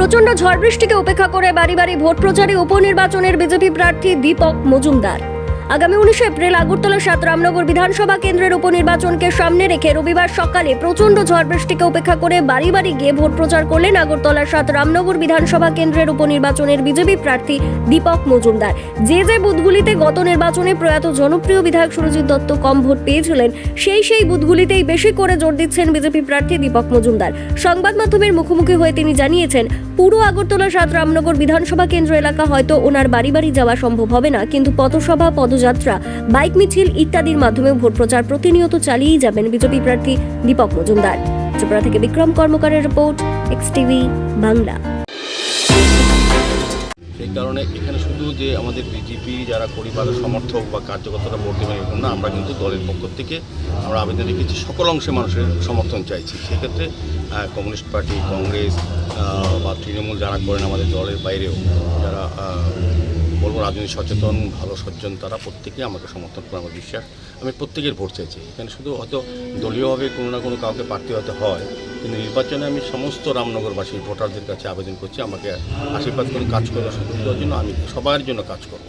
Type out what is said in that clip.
প্রচণ্ড ঝড় বৃষ্টিকে উপেক্ষা করে বাড়ি বাড়ি ভোট প্রচারে উপনির্বাচনের বিজেপি প্রার্থী দীপক মজুমদার। আগামী উনিশে এপ্রিল আগরতলা সাত রামনগর বিধানসভা কেন্দ্রের উপনির্বাচনকে সামনে রেখে রবিবার সকালে প্রচণ্ড ঝড় বৃষ্টিকে উপেক্ষা করে বাড়ি বাড়ি গিয়ে ভোট প্রচার করলেন আগরতলার সাত রামনগর বিধানসভা কেন্দ্রের উপনির্বাচনের বিজেপি প্রার্থী দীপক মজুমদার। যে যে বুথগুলিতে গত নির্বাচনে প্রয়াত জনপ্রিয় বিধায়ক সুরজিৎ দত্ত কম ভোট পেয়েছিলেন, সেই সেই বুথগুলিতেই বেশি করে জোর দিচ্ছেন বিজেপি প্রার্থী দীপক মজুমদার। সংবাদ মাধ্যমের মুখোমুখি হয়ে তিনি জানিয়েছেন, পুরো আগরতলা সাত রামনগর বিধানসভা কেন্দ্র এলাকা হয়তো ওনার বাড়ি বাড়ি যাওয়া সম্ভব হবে না, কিন্তু পথসভা পদযাত্রা বাইক, মিছিল ইত্যাদির মাধ্যমে ভোট প্রচার প্রতিনিয়ত চালিয়েই যাবেন বিজেপি প্রার্থী দীপক মজুমদার। ত্রিপুরা থেকে বিক্রম কর্মকারের রিপোর্ট, এক্স টিভি বাংলা। সেই কারণে এখানে শুধু যে আমাদের বিজেপি যারা পরিবারের সমর্থক বা কার্যকর্তারা ভোট দেবেন এরকম না, আমরা কিন্তু দলের পক্ষ থেকে আমরা আবেদন রেখেছি, সকল অংশে মানুষের সমর্থন চাইছি। সেক্ষেত্রে কমিউনিস্ট পার্টি, কংগ্রেস বা তৃণমূল যারা করেন আমাদের দলের বাইরেও, যারা রাজনৈতিক সচেতন, ভালো সজ্জন তারা প্রত্যেকেই আমাকে সমর্থন করে, আমার বিশ্বাস। আমি প্রত্যেকের ভোট চাইছি। এখানে শুধু হয়তো দলীয়ভাবে কোনো না কোনো কাউকে প্রার্থী হতে হয়, কিন্তু নির্বাচনে আমি সমস্ত রামনগরবাসী ভোটারদের কাছে আবেদন করছি, আমাকে আশীর্বাদ করে কাজ করার সুযোগ দেওয়ার জন্য আমি সবার জন্য কাজ করব।